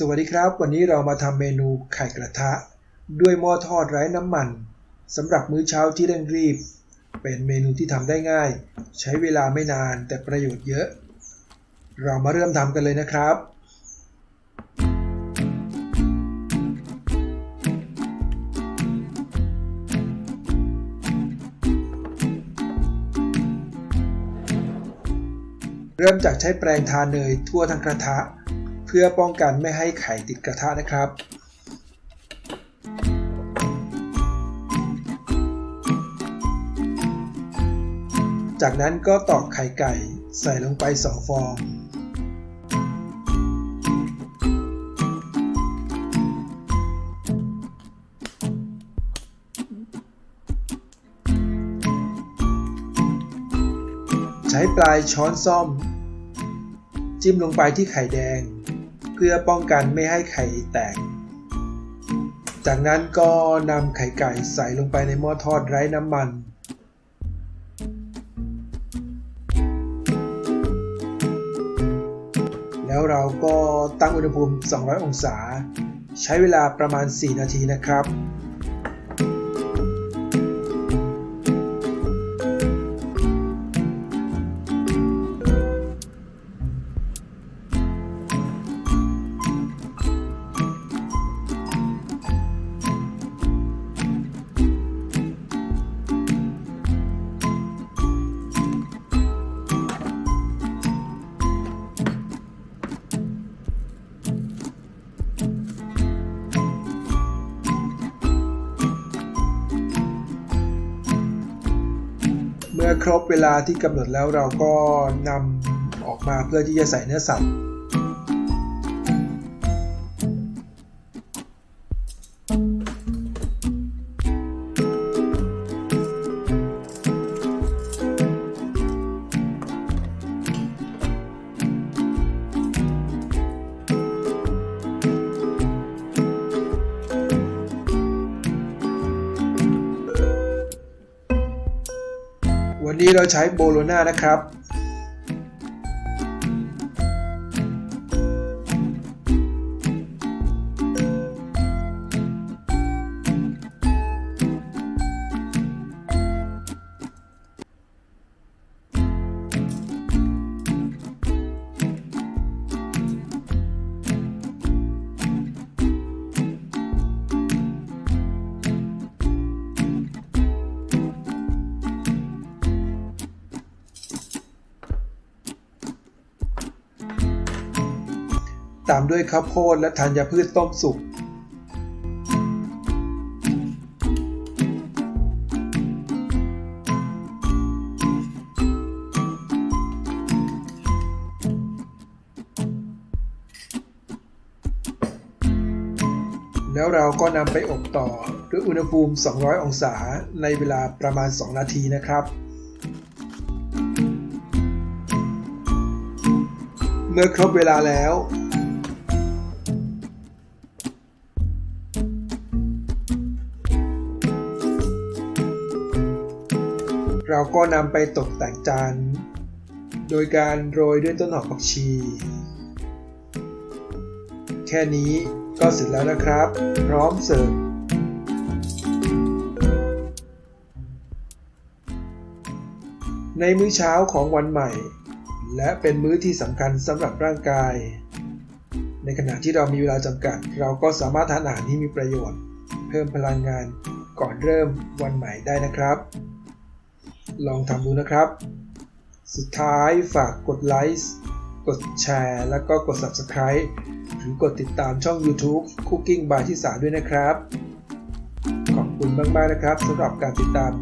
สวัสดีครับ วันนี้เรามาทำเมนูไข่กระทะ ด้วยหม้อทอดไร้น้ำมันสำหรับมื้อเช้าที่เร่งรีบ เป็นเมนูที่ทำได้ง่าย ใช้เวลาไม่นานแต่ประโยชน์เยอะ เรามาเริ่มทำกันเลยนะครับ เริ่มจากใช้แปรงทาเนยทั่วทั้งกระทะ พื่อป้องกันไม่ให้ไข่ติดกระทะนะครับ จากนั้นก็ตอกไข่ไก่ใส่ลงไป 2 ฟองใช้ปลายช้อนซ่อม จิ้มลงไปที่ไข่แดง เพื่อป้องกันไม่ให้ไข่แตก จากนั้นก็นำไข่ไก่ใส่ลงไปในหม้อทอดไร้น้ำมันแล้วเราก็ตั้งอุณหภูมิ 200 องศา ใช้เวลาประมาณ 4 นาทีนะครับ ครบเวลาที่กำหนดแล้วเราก็นำออกมาเพื่อที่จะใส่เนื้อสัตว์ วันนี้เราใช้โบโลน่านะครับ ตามด้วยข้าวโพดและธัญพืชต้มสุกแล้วเราก็นำไปอบต่อด้วยอุณหภูมิ 200 องศาในเวลาประมาณ 2 นาทีนะครับ เมื่อครบเวลาแล้ว เราก็นำไปตกแต่งจานโดยการโรยด้วยต้นหอมผักชี แค่นี้ก็เสร็จแล้วนะครับ พร้อมเสิร์ฟในมื้อเช้าของวันใหม่ และเป็นมื้อที่สำคัญสำหรับร่างกาย ในขณะที่เรามีเวลาจำกัด เราก็สามารถทานอาหารที่มีประโยชน์ เพิ่มพลังงานก่อนเริ่มวันใหม่ได้นะครับ ลองทำดูนะครับ สุดท้ายฝากกดไลค์กดแชร์ แล้วก็กด Subscribe หรือกดติดตามช่อง YouTube Cooking by ที่สาด้วยนะครับ ขอบคุณมาก ๆ นะครับสำหรับการติดตาม